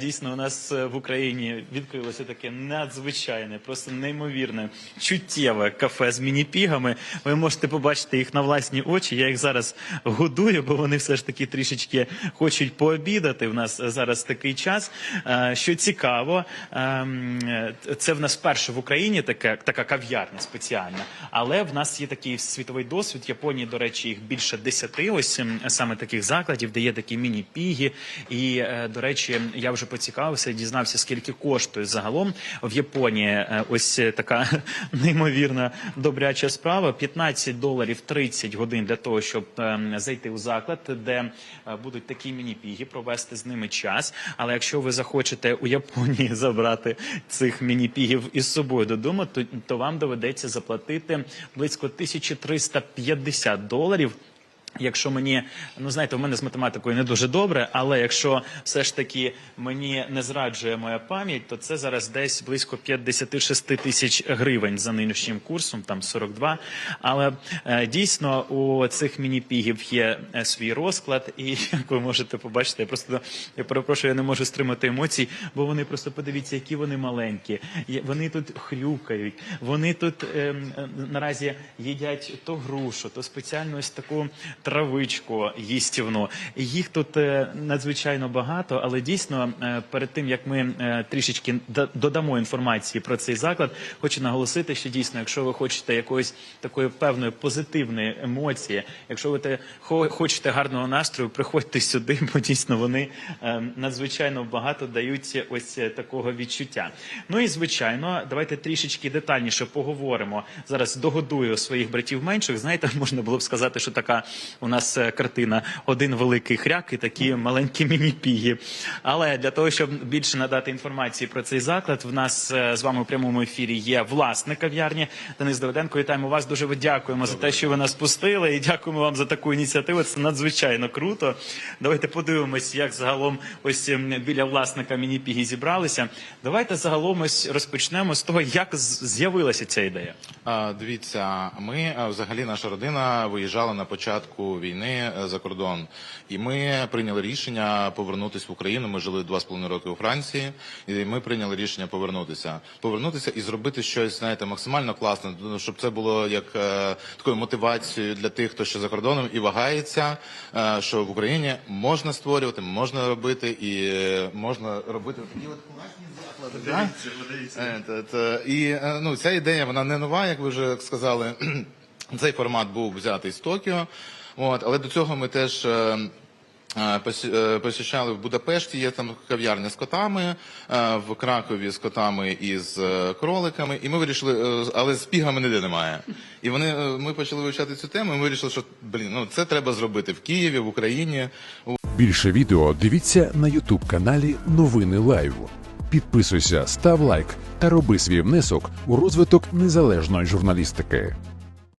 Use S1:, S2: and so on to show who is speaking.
S1: Дійсно, у нас е, в Україні відкрилося таке надзвичайне, просто неймовірне, чуттєве кафе з міні-пігами. Ви можете побачити їх на власні очі. Я їх зараз годую, бо вони все ж таки трішечки хочуть пообідати. В нас зараз такий час. Е, Що цікаво, ем, це в нас перше в Україні таке, така кав'ярня спеціальна, але в нас є такий світовий досвід. Японії, до речі, їх більше десяти ось ем, саме таких закладів, де є такі міні-піги. І, е, до речі, я вже поцікавився, дізнався, скільки коштує загалом в Японії е, ось е, така неймовірна добряча справа. 15 доларів 30 годин для того, щоб ем, зайти у заклад, де е, будуть такі міні-піги, провести з ними час. Але якщо ви захочете у Японії забрати цих міні-пігів із собою додому, то, то вам доведеться заплатити близько 1350 доларів. Якщо мені, ну знаєте, у мене з математикою не дуже добре, але якщо все ж таки мені не зраджує моя пам'ять, то це зараз десь близько 56 тисяч гривень за нинішнім курсом, там 42. Але е, дійсно у цих міні-пігів є е, свій розклад, і як ви можете побачити, я просто я перепрошую, я не можу стримати емоцій, бо вони просто подивіться, які вони маленькі. Вони тут хрюкають, вони тут ем, е, наразі їдять то грушу, то спеціальну ось таку травичку їстівну. Їх тут е, надзвичайно багато, але дійсно е, перед тим як ми е, трішечки да- додамо інформації про цей заклад, хочу наголосити, що дійсно, якщо ви хочете якоїсь такої певної позитивної емоції, якщо ви те хо- хочете гарного настрою, приходьте сюди, бо дійсно вони надзвичайно багато дають ось такого відчуття. Ну і звичайно, давайте трішечки детальніше поговоримо. Зараз догодую своїх братів менших. Знаєте, можна було б сказати, що така у нас е, картина один великий хряк і такі маленькі міні-піги. Але для того, щоб більше надати інформації про цей заклад, в нас е, з вами у прямому ефірі є власник кав'ярні Денис Давиденко. Вітаємо вас. Дуже ви дякуємо за те, що ви нас пустили, і дякуємо вам за таку ініціативу. Це надзвичайно круто. Давайте подивимось, як загалом ось ем, біля власника міні-піги зібралися. Давайте загалом ось розпочнемо з того, як з'явилася ця ідея.
S2: Дивіться, ми взагалі наша родина виїжджала на початку війни е, за кордон, і ми прийняли рішення повернутися в Україну. Ми жили два з половиною роки у Франції, і ми прийняли рішення повернутися, повернутися і зробити щось, знаєте, максимально класне, ну, щоб це було як е, такою мотивацією для тих, хто ще за кордоном і вагається, е, що в Україні можна створювати, можна робити і е, можна робити такі от класні заклади. Е, І ну, ця ідея вона не нова, як ви вже сказали. Цей формат був взятий з Токіо. От, але до цього ми теж. е, е, е, Посіщали в Будапешті, є там кав'ярня з котами, в Кракові з котами і з кроликами. І ми вирішили, але з пігами ніде немає. І вони ми почали вивчати цю тему. і Ми вирішили, що блін, ну це треба зробити в Києві, в Україні.
S3: Більше відео дивіться на Ютуб каналі Новини Лайв. Підписуйся, став лайк та роби свій внесок у розвиток незалежної журналістики.